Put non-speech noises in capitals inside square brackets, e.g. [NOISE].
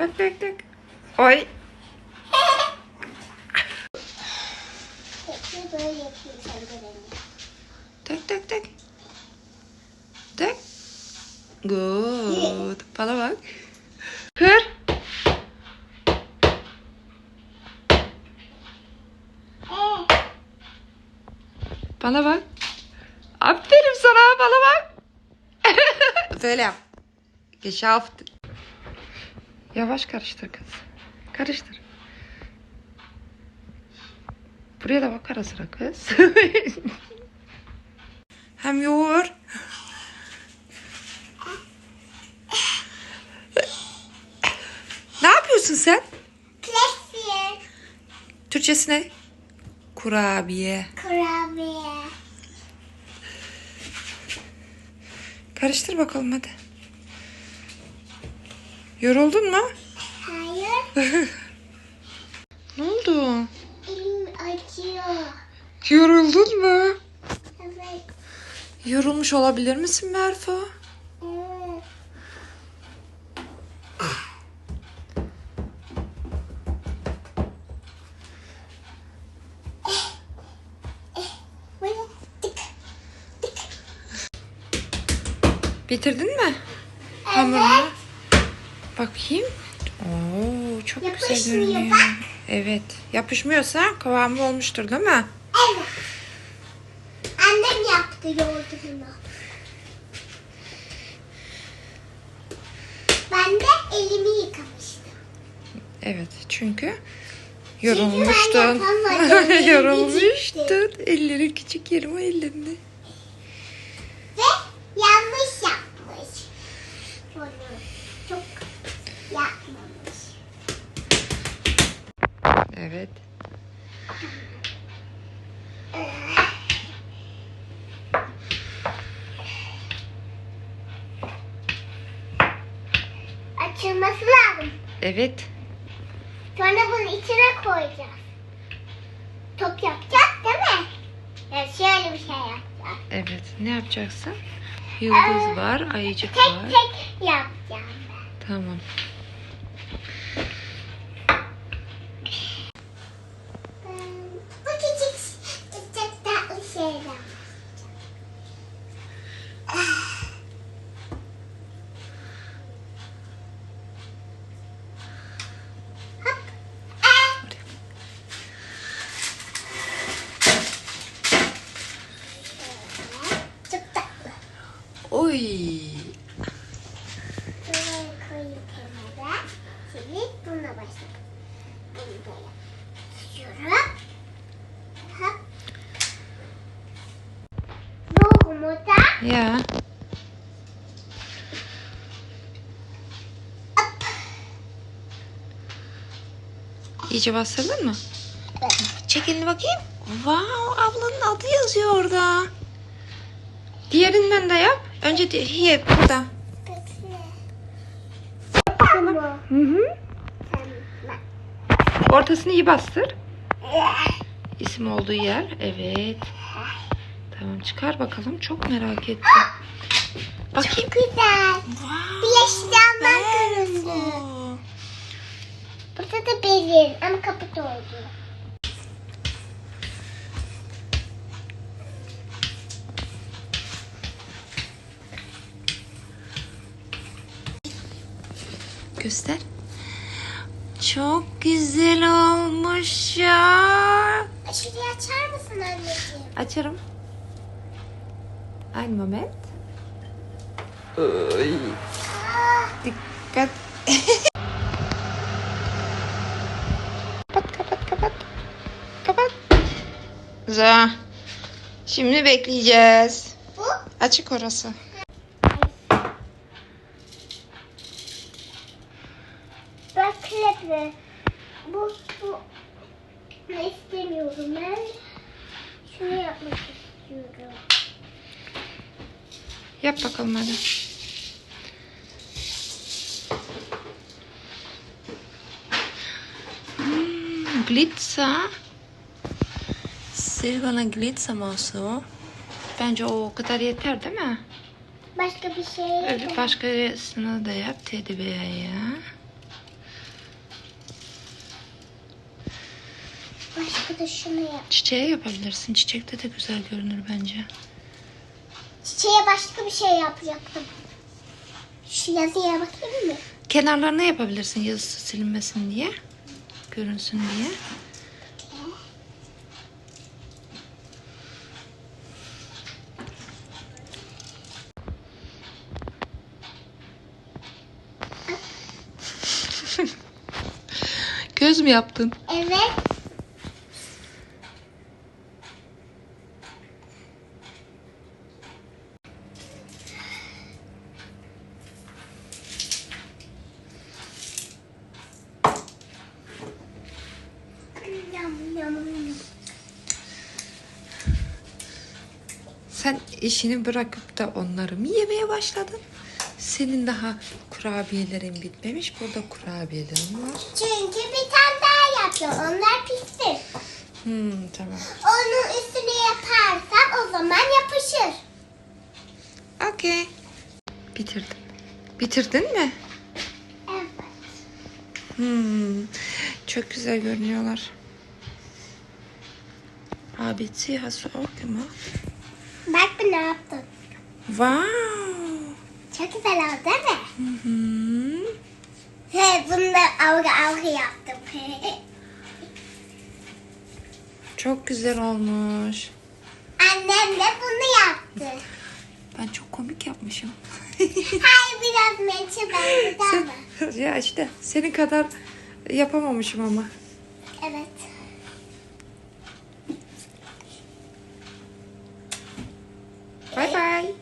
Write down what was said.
Dök dök dök. Oy. Dök dök dök. Dök. Good. Bana bak. Ee, Bana bak. Aferin sana bana bak. [LAUGHS] Böyle yap. Geschafft. Yavaş karıştır kız. Karıştır. Buraya da bak ara sıra kız. [LAUGHS] Hem yoğur. ne yapıyorsun sen? Klasik. Türkçesi ne? Kurabiye. Kurabiye. Karıştır bakalım hadi. Yoruldun mu? Hayır. [LAUGHS] Ne oldu? Elim acıyor. Yoruldun mu? Evet. Yorulmuş olabilir misin Merfa? Evet. Bitirdin mi? Hamurunu. Bakayım. Oo, çok güzel Yapışmıyor görünüyor. bak. Evet. Yapışmıyorsa kıvamı olmuştur değil mi? Evet. Annem yaptı yoğurdunu. Ben de elimi yıkamıştım. Evet. Çünkü yorulmuştun. [LAUGHS] elimi yorulmuştun. Elleri küçük yerim o Evet. Açılması lazım. Evet. Sonra bunu içine koyacağız. Top yapacağız değil mi? Ya şöyle bir şey yapacağız. Evet. Ne yapacaksın? Yıldız var, ayıcık Tek var. tek yapacağım ben. Tamam. Ben bu küçük çok tatlı şeyden. Hop. Ah. Çok tatlı. Oy. Buraya koyayım kenara. Şimdi bununla başlayalım. Bunu böyle tutuyorum. Hop. Bu yumurta. Ya. İyice bastırdın mı? Çek elini bakayım. Wow, ablanın adı yazıyor orada. Diğerinden de yap. Önce di- ye burada. Hı hı. Ortasını iyi bastır. İsim olduğu yer. Evet. Tamam çıkar bakalım. Çok merak ettim. Bakayım. Çok güzel. Wow. Kırmızı. Bravo. Burada da belir ama kaput oldu. Göster. Çok güzel olmuş ya. Şurayı açar mısın anneciğim? Açarım. Ein Moment. Oy. Dikkat. [LAUGHS] kapat kapat kapat. Kapat. Güzel. Şimdi bekleyeceğiz. Bu Açık orası. Bu, bu ne istemiyorum ben. Şunu yapmak istiyorum. Yap bakalım hadi. Hmm, Glitzer. Silvana Glitzer olsun. Bence o kadar yeter değil mi? Başka bir şey Öyle yok. başkasını da yap teddy bear ya. Şunu yap. Çiçeğe yapabilirsin. Çiçekte de güzel görünür bence. Çiçeğe başka bir şey yapacaktım. Şu yazıya bakayım mı? Kenarlarına yapabilirsin yazısı silinmesin diye. Görünsün diye. [LAUGHS] Göz mü yaptın? Evet. Sen işini bırakıp da onları mı yemeye başladın? Senin daha kurabiyelerin bitmemiş. Burada kurabiyelerin var. Çünkü bir tane daha yapıyor. Onlar pişti. Hmm, tamam. Onun üstüne yaparsan o zaman yapışır. Okey. Bitirdim. Bitirdin mi? Evet. Hmm, çok güzel görünüyorlar. Abisi hast du auch? Bak bu ne yaptın. Wow. Çok güzel oldu değil mi? Hı hı. He, bunu da algı algı yaptım. [LAUGHS] Çok güzel olmuş. Annem de bunu yaptı. Ben çok komik yapmışım. [LAUGHS] Hayır biraz mençe benzedi ama. Ya işte senin kadar yapamamışım ama. Evet. Bye.